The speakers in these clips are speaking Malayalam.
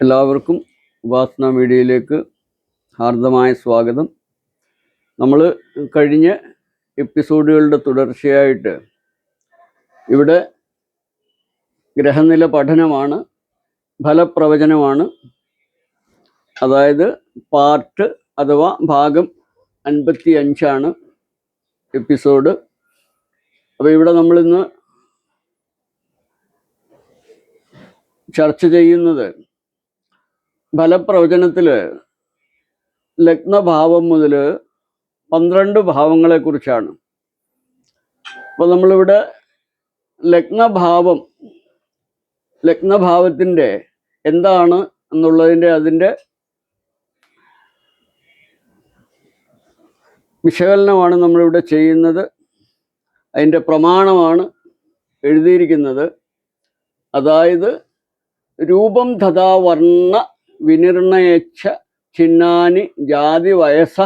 എല്ലാവർക്കും ഉപാസന മീഡിയയിലേക്ക് ഹാർദമായ സ്വാഗതം. നമ്മൾ കഴിഞ്ഞ എപ്പിസോഡുകളുടെ തുടർച്ചയായിട്ട് ഇവിടെ ഗ്രഹനില പഠനമാണ് ഫലപ്രവചനമാണ് അതായത് പാർട്ട് അഥവാ ഭാഗം അൻപത്തി അഞ്ചാണ് എപ്പിസോഡ്. അപ്പോൾ ഇവിടെ നമ്മളിന്ന് ചർച്ച ചെയ്യുന്നത് ഫലപ്രവചനത്തിൽ ലഗ്നഭാവം മുതൽ പന്ത്രണ്ട് ഭാവങ്ങളെ കുറിച്ചാണ് അപ്പോൾ നമ്മളിവിടെ ലഗ്നഭാവം ലഗ്നഭാവത്തിന്റെ എന്താണ് എന്നുള്ളതിന്റെ അതിന്റെ വിശകലനമാണ് നമ്മളിവിടെ ചെയ്യുന്നത്. അതിന്റെ പ്രമാണമാണ് എഴുതിയിരിക്കുന്നത്. അതായത് രൂപം തഥാ വർണ വിനിർണയച്ച ചിഹ്നാനി ജാതി വയസ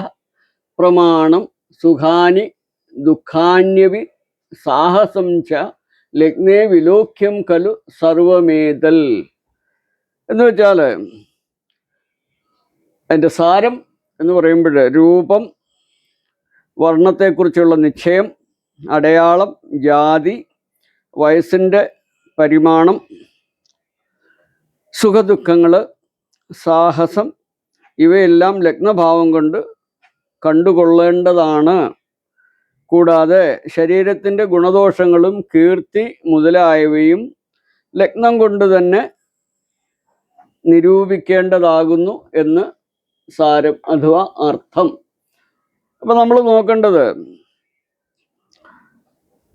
പ്രമാണം സുഖാനി ദുഃഖാന്യവി സാഹസം ച ലഗ്നേ വിലോക്യം കലു സർവമേതൽ. എന്ന് വെച്ചാൽ അതിന്റെ സാരം എന്ന് പറയുമ്പോൾ രൂപം വർണത്തെക്കുറിച്ചുള്ള നിശ്ചയം അടയാളം ജാതി വയസ്സിന്റെ പരിമാണം സുഖദുഃഖങ്ങൾ സാഹസം ഇവയെല്ലാം ലഗ്നഭാവം കൊണ്ട് കണ്ടുകൊള്ളേണ്ടതാണ്. കൂടാതെ ശരീരത്തിന്റെ ഗുണദോഷങ്ങളും കീർത്തി മുതലായവയും ലഗ്നം കൊണ്ട് തന്നെ നിരൂപിക്കേണ്ടതാകുന്നു എന്ന് സാരം അഥവാ അർത്ഥം. അപ്പം നമ്മൾ നോക്കേണ്ടത്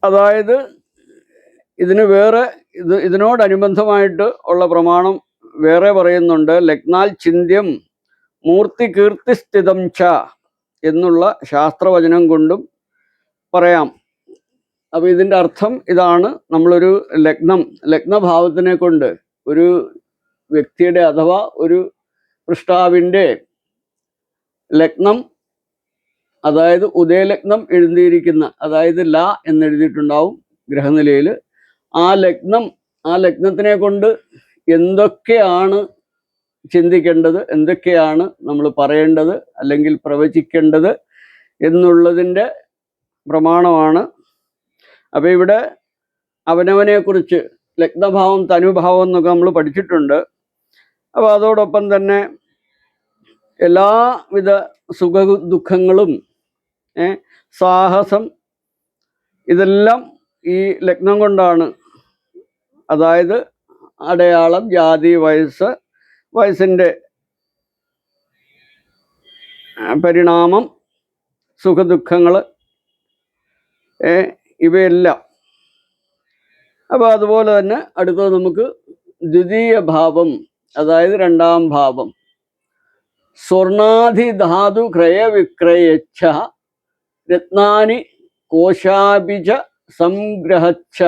അതായത് ഇതിന് വേറെ ഇത് ഇതിനോടനുബന്ധമായിട്ട് ഉള്ള പ്രമാണം വേറെ പറയുന്നുണ്ട് ലഗ്നാൽ ചിന്ത്യം മൂർത്തി കീർത്തിസ്ഥിതം ച എന്നുള്ള ശാസ്ത്രവചനം കൊണ്ടും പറയാം. അപ്പോൾ ഇതിന്റെ അർത്ഥം ഇതാണ്. നമ്മളൊരു ലഗ്നം ലഗ്നഭാവത്തിനെ കൊണ്ട് ഒരു വ്യക്തിയുടെ അഥവാ ഒരു പൃഷ്ടാവിന്റെ ലഗ്നം അതായത് ഉദയലഗ്നം എഴുതിയിരിക്കുന്ന അതായത് ല എന്നെഴുതിയിട്ടുണ്ടാവും ഗ്രഹനിലയിൽ ആ ലഗ്നം ആ ലഗ്നത്തിനെ കൊണ്ട് എന്തൊക്കെയാണ് ചിന്തിക്കേണ്ടത് എന്തൊക്കെയാണ് നമ്മൾ പറയേണ്ടത് അല്ലെങ്കിൽ പ്രവചിക്കേണ്ടത് എന്നുള്ളതിന്റെ പ്രമാണമാണ്. അപ്പോൾ ഇവിടെ അവനവനെക്കുറിച്ച് ലഗ്നഭാവം തനുഭാവം എന്നൊക്കെ നമ്മൾ പഠിച്ചിട്ടുണ്ട്. അപ്പോൾ അതോടൊപ്പം തന്നെ എല്ലാവിധ സുഖ ദുഃഖങ്ങളും സാഹസം ഇതെല്ലാം ഈ ലഗ്നം കൊണ്ടാണ്. അതായത് അടയാളം ജാതി വയസ്സ് വയസ്സിന്റെ പരിണാമം സുഖദുഃഖങ്ങൾ ഇവയെല്ലാം. അപ്പോൾ അതുപോലെ തന്നെ അടുത്തത് നമുക്ക് ദ്വിതീയ ഭാവം അതായത് രണ്ടാം ഭാവം. സ്വർണാധിധാതു ക്രയവിക്രയച്ഛ രത്നാനി കോശാഭിജ സംഗ്രഹച്ഛ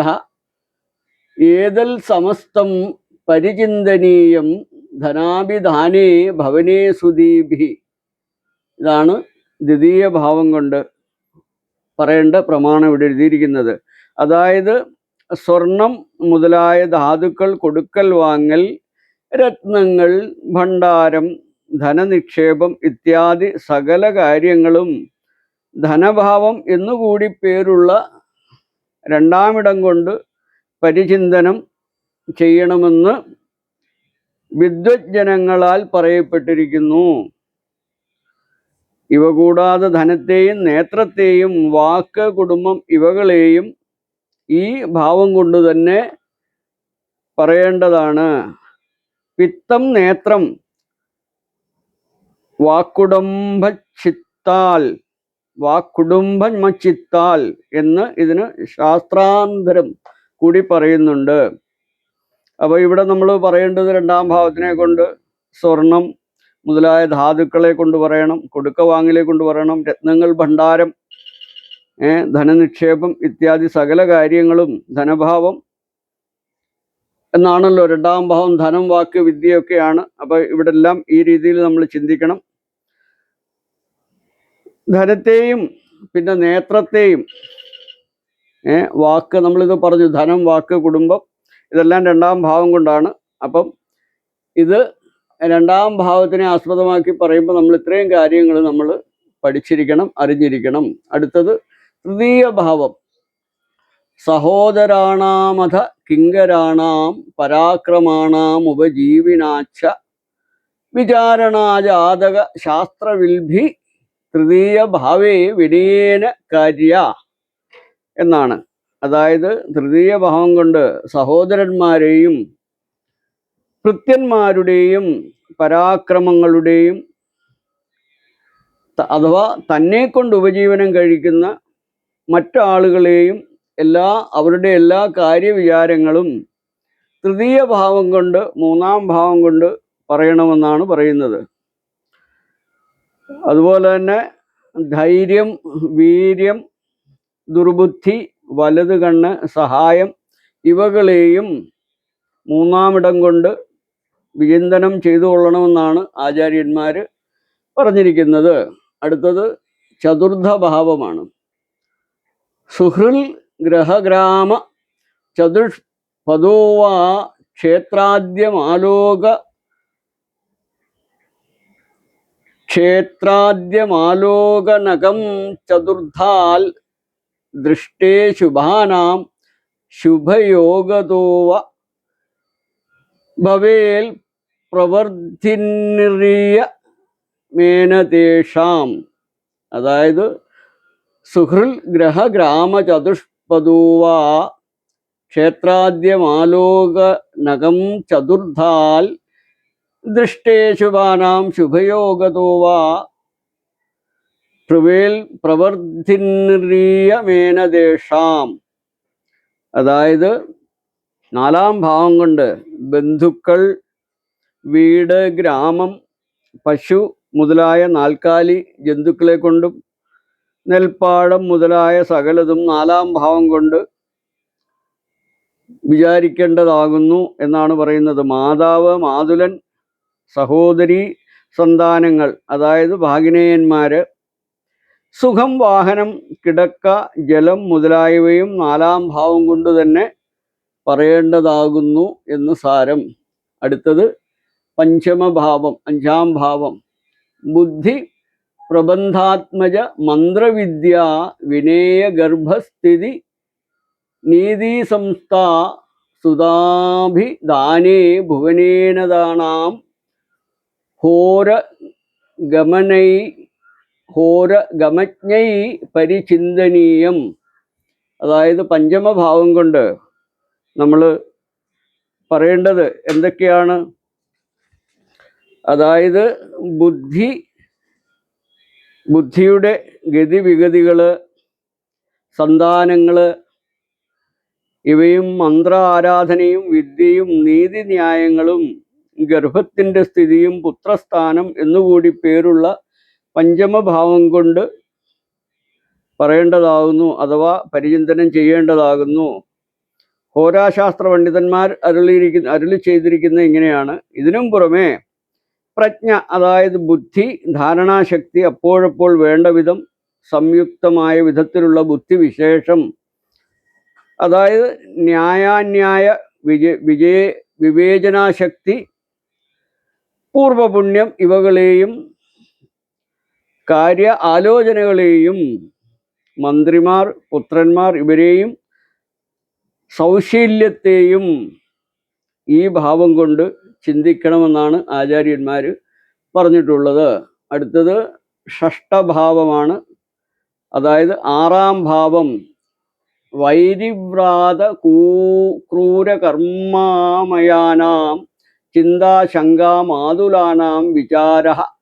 ഏതൽ സമസ്തം പരിചിന്തനീയം ധനാഭിധാനേ ഭവനേ സുദീഭി. ഇതാണ് ദ്വിതീയ ഭാവം കൊണ്ട് പറയേണ്ട പ്രമാണം ഇവിടെ എഴുതിയിരിക്കുന്നത്. അതായത് സ്വർണം മുതലായ ധാതുക്കൾ കൊടുക്കൽ വാങ്ങൽ രത്നങ്ങൾ ഭണ്ഡാരം ധനനിക്ഷേപം ഇത്യാദി സകല കാര്യങ്ങളും ധനഭാവം എന്നുകൂടി പേരുള്ള രണ്ടാമിടം കൊണ്ട് പരിചിന്തനം ചെയ്യണമെന്ന് വിദ്വജ്ജനങ്ങളാൽ പറയപ്പെട്ടിരിക്കുന്നു. ഇവ കൂടാതെ ധനത്തെയും നേത്രത്തെയും വാക്ക് കുടുംബം ഇവകളെയും ഈ ഭാവം കൊണ്ട് തന്നെ പറയേണ്ടതാണ്. പിത്തം നേത്രം വാക്കുടുംബച്ചിത്താൽ വാക്കുടുംബമച്ചിത്താൽ എന്ന് ഇതിന് ശാസ്ത്രാന്തരം കൂടി പറയുന്നുണ്ട്. അപ്പോൾ ഇവിടെ നമ്മൾ പറയേണ്ടത് രണ്ടാം ഭാവത്തിനെ കൊണ്ട് സ്വർണം മുതലായ ധാതുക്കളെ കൊണ്ട് പറയണം കൊടുക്ക വാങ്ങലെ കൊണ്ട് പറയണം രത്നങ്ങൾ ഭണ്ഡാരം ധനനിക്ഷേപം ഇത്യാദി സകല കാര്യങ്ങളും ധനഭാവം എന്നാണല്ലോ രണ്ടാം ഭാവം ധനം വാക്ക് വിദ്യയൊക്കെയാണ്. അപ്പോൾ ഇവിടെ എല്ലാം ഈ രീതിയിൽ നമ്മൾ ചിന്തിക്കണം. ധനത്തെയും പിന്നെ നേത്രത്തെയും വാക്ക് നമ്മളിത് പറഞ്ഞു ധനം വാക്ക് കുടുംബം ഇതെല്ലാം രണ്ടാം ഭാവം കൊണ്ടാണ്. അപ്പം ഇത് രണ്ടാം ഭാവത്തിനെ ആസ്പദമാക്കി പറയുമ്പോൾ നമ്മൾ ഇത്രയും കാര്യങ്ങൾ നമ്മൾ പഠിച്ചിരിക്കണം അറിഞ്ഞിരിക്കണം. അടുത്തത് തൃതീയ ഭാവം. സഹോദരാണാമഥ കിങ്കരാണാം പരാക്രമാണാം ഉപജീവിനാച്ച വിചാരണാജാതക ശാസ്ത്രവിൽഭി തൃതീയ ഭാവേ വിനയേന കാര്യ. എന്നാണ്. അതായത് തൃതീയ ഭാവം കൊണ്ട് സഹോദരന്മാരെയും കൃത്യന്മാരുടെയും പരാക്രമങ്ങളുടെയും അഥവാ തന്നെ കൊണ്ട് ഉപജീവനം കഴിക്കുന്ന മറ്റാളുകളെയും എല്ലാ അവരുടെ എല്ലാ കാര്യവിചാരങ്ങളും തൃതീയ ഭാവം കൊണ്ട് മൂന്നാം ഭാവം കൊണ്ട് പറയണമെന്നാണ് പറയുന്നത്. അതുപോലെ തന്നെ ധൈര്യം വീര്യം ദുർബുദ്ധി വലത് കണ്ണ് സഹായം ഇവകളെയും മൂന്നാമിടം കൊണ്ട് വിചിന്തനം ചെയ്തു കൊള്ളണമെന്നാണ് ആചാര്യന്മാർ പറഞ്ഞിരിക്കുന്നത്. അടുത്തത് ചതുർത്ഥ ഭാവമാണ് സുഹൃൽ ഗ്രഹഗ്രാമ ചതുഷ് പദോവാ ക്ഷേത്രാദ്യമാലോക ക്ഷേത്രാദ്യമാലോകനകം ചതുർത്ഥാൽ ദൃഷ്ടേ ശുഭാനാം ശുഭയോഗതോവ ഭവേൽ പ്രവർത്തിനിറിയ മേനതേഷാം അതായത് സുഹൃൽ ഗ്രഹ ഗ്രാമ ചതുഷ്പദൂവാ ക്ഷേത്രാദ്യമാലോകനകം ചതുർധാൽ ദൃഷ്ടേ ശുഭാനാം ശുഭയോഗതോ വാ പ്രവേൽ പ്രവർത്തിനിറിയമേനദേശാം അതായത് നാലാം ഭാവം കൊണ്ട് ബന്ധുക്കൾ വീട് ഗ്രാമം പശു മുതലായ നാൽക്കാലി ജന്തുക്കളെ കൊണ്ടും നെൽപ്പാടം മുതലായ സകലതും നാലാം ഭാവം കൊണ്ട് വിചാരിക്കേണ്ടതാകുന്നു എന്നാണ് പറയുന്നത്. മാതാവ് മാതുലൻ സഹോദരി സന്താനങ്ങൾ അതായത് ഭാഗിനേയന്മാര് സുഖം വാഹനം കിടക്ക ജലം മുതലായവയും നാലാം ഭാവം കൊണ്ട് തന്നെ പറയേണ്ടതാകുന്നു എന്ന് സാരം. അടുത്തത് പഞ്ചമഭാവം അഞ്ചാം ഭാവം. ബുദ്ധി പ്രബന്ധാത്മജ മന്ത്രവിദ്യ വിനേയ ഗർഭസ്ഥിതി നീതി സംസ്ഥ സുതാഭിദാനേ ഭുവനേനദാനാം ഹോര ഗമനൈ ഹോര ഗമജ്ഞൈ പരിചിന്തനീയം. അതായത് പഞ്ചമഭാവം കൊണ്ട് നമ്മൾ പറയേണ്ടത് എന്തൊക്കെയാണ്? അതായത് ബുദ്ധി ബുദ്ധിയുടെ ഗതിവിഗതികൾ സന്താനങ്ങൾ ഇവയും മന്ത്ര ആരാധനയും വിദ്യയും നീതിന്യായങ്ങളും ഗർഭത്തിന്റെ സ്ഥിതിയും പുത്രസ്ഥാനം എന്നുകൂടി പേരുള്ള പഞ്ചമഭാവം കൊണ്ട് പറയേണ്ടതാകുന്നു അഥവാ പരിചിന്തനം ചെയ്യേണ്ടതാകുന്നു. ഹോരാശാസ്ത്ര പണ്ഡിതന്മാർ അരുളിയിരിക്കുന്ന അരുളി ചെയ്തിരിക്കുന്ന ഇങ്ങനെയാണ്. ഇതിനും പുറമെ പ്രജ്ഞ അതായത് ബുദ്ധി ധാരണാശക്തി അപ്പോഴപ്പോൾ വേണ്ട വിധം സംയുക്തമായ വിധത്തിലുള്ള ബുദ്ധിവിശേഷം അതായത് ന്യായാന്യായ വിജയ വിജയ വിവേചനാശക്തി പൂർവപുണ്യം ഇവകളെയും കാര്യ ആലോചനകളെയും മന്ത്രിമാർ പുത്രന്മാർ ഇവരെയും സൗശീല്യത്തെയും ഈ ഭാവം കൊണ്ട് ചിന്തിക്കണമെന്നാണ് ആചാര്യന്മാർ പറഞ്ഞിട്ടുള്ളത്. അടുത്തത് ഷഷ്ടഭാവമാണ് അതായത് ആറാം ഭാവം. വൈരിവ്രാത കൂ ക്രൂരകർമാമയാനാം ചിന്താശങ്കാമാതുലാനാം വിചാര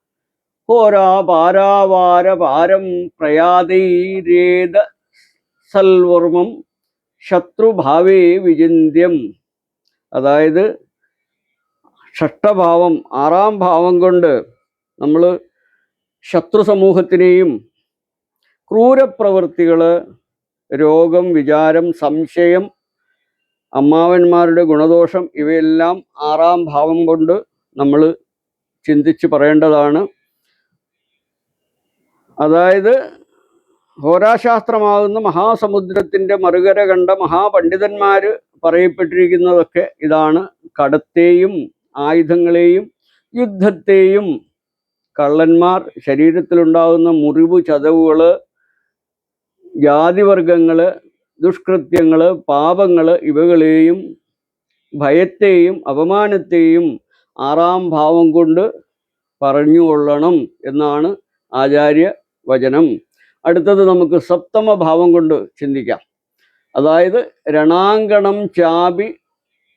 ഹോരാപാരാവാരപാരം പ്രയാതൈരേത സൽവർമ്മം ശത്രുഭാവേ വിചിന്യം അതായത് ഷഷ്ടഭാവം ആറാം ഭാവം കൊണ്ട് നമ്മൾ ശത്രു സമൂഹത്തിനെയും ക്രൂരപ്രവൃത്തികൾ രോഗം വിചാരം സംശയം അമ്മാവന്മാരുടെ ഗുണദോഷം ഇവയെല്ലാം ആറാം ഭാവം കൊണ്ട് നമ്മൾ ചിന്തിച്ച് പറയേണ്ടതാണ്. അതായത് ഹോരാശാസ്ത്രമാകുന്ന മഹാസമുദ്രത്തിന്റെ മറുകര കണ്ട മഹാപണ്ഡിതന്മാർ പറയപ്പെട്ടിരിക്കുന്നതൊക്കെ ഇതാണ്. കടത്തെയും ആയുധങ്ങളെയും യുദ്ധത്തെയും കള്ളന്മാർ ശരീരത്തിലുണ്ടാകുന്ന മുറിവ് ചതവുകൾ ജാതിവർഗങ്ങൾ ദുഷ്കൃത്യങ്ങൾ പാപങ്ങൾ ഇവകളെയും ഭയത്തെയും അപമാനത്തെയും ആറാം ഭാവം കൊണ്ട് പറഞ്ഞുകൊള്ളണം എന്നാണ് ആചാര്യ വചനം. അടുത്തത് നമുക്ക് സപ്തമ ഭാവം കൊണ്ട് ചിന്തിക്കാം. അതായത് രണാങ്കണം ചാപി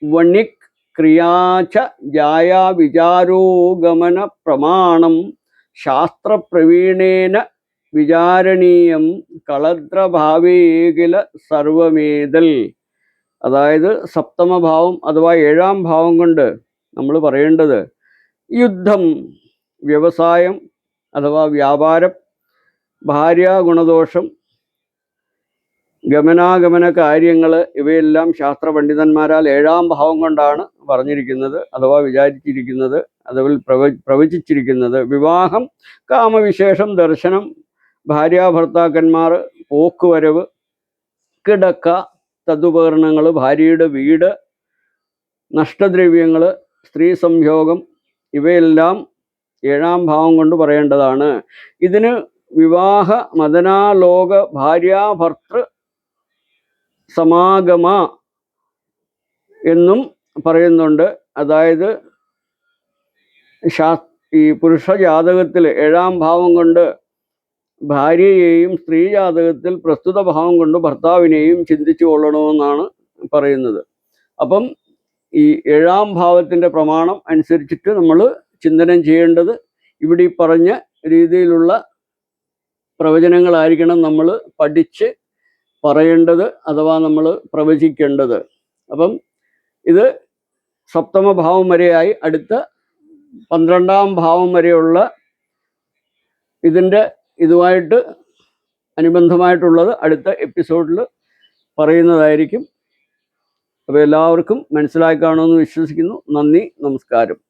വണിക് ക്രിയാച ജായാ വിചാരോഗമന പ്രമാണം ശാസ്ത്രപ്രവീണേന വിചാരണീയം കളദ്രഭാവേകില സർവമേതൽ. അതായത് സപ്തമഭാവം അഥവാ ഏഴാം ഭാവം കൊണ്ട് നമ്മൾ പറയേണ്ടത് യുദ്ധം വ്യവസായം അഥവാ വ്യാപാരം ഭാര്യ ഗുണദോഷം ഗമനാഗമന കാര്യങ്ങൾ ഇവയെല്ലാം ശാസ്ത്ര പണ്ഡിതന്മാരാൽ ഏഴാം ഭാവം കൊണ്ടാണ് പറഞ്ഞിരിക്കുന്നത് അഥവാ വിചാരിച്ചിരിക്കുന്നത് അതുപോലെ പ്രവ പ്രവചിച്ചിരിക്കുന്നത്. വിവാഹം കാമവിശേഷം ദർശനം ഭാര്യാഭർത്താക്കന്മാർ പോക്കുവരവ് കിടക്ക തതുപകരണങ്ങൾ ഭാര്യയുടെ വീട് നഷ്ടദ്രവ്യങ്ങൾ സ്ത്രീ സംയോഗം ഇവയെല്ലാം ഏഴാം ഭാവം കൊണ്ട് പറയേണ്ടതാണ്. ഇതിന് വിവാഹ മദനാലോക ഭാര്യാഭർത്തൃ സമാഗമ എന്നും പറയുന്നുണ്ട്. അതായത് ശാ ഈ പുരുഷ ജാതകത്തിൽ ഏഴാം ഭാവം കൊണ്ട് ഭാര്യയെയും സ്ത്രീ ജാതകത്തിൽ പ്രസ്തുത ഭാവം കൊണ്ട് ഭർത്താവിനെയും ചിന്തിച്ചു കൊള്ളണമെന്നാണ് പറയുന്നത്. അപ്പം ഈ ഏഴാം ഭാവത്തിന്റെ പ്രമാണം അനുസരിച്ചിട്ട് നമ്മൾ ചിന്തനം ചെയ്യേണ്ടത് ഇവിടെ ഈ പറഞ്ഞ രീതിയിലുള്ള പ്രവചനങ്ങളായിരിക്കണം നമ്മൾ പഠിച്ച് പറയേണ്ടത് അഥവാ നമ്മൾ പ്രവചിക്കേണ്ടത്. അപ്പം ഇത് സപ്തമഭാവം വരെയായി. അടുത്ത പന്ത്രണ്ടാം ഭാവം വരെയുള്ള ഇതിന്റെ ഇതുമായിട്ട് അനുബന്ധമായിട്ടുള്ളത് അടുത്ത എപ്പിസോഡിൽ പറയുന്നതായിരിക്കും. അപ്പോൾ എല്ലാവർക്കും മനസ്സിലായി കാണുമെന്ന് വിശ്വസിക്കുന്നു. നന്ദി നമസ്കാരം.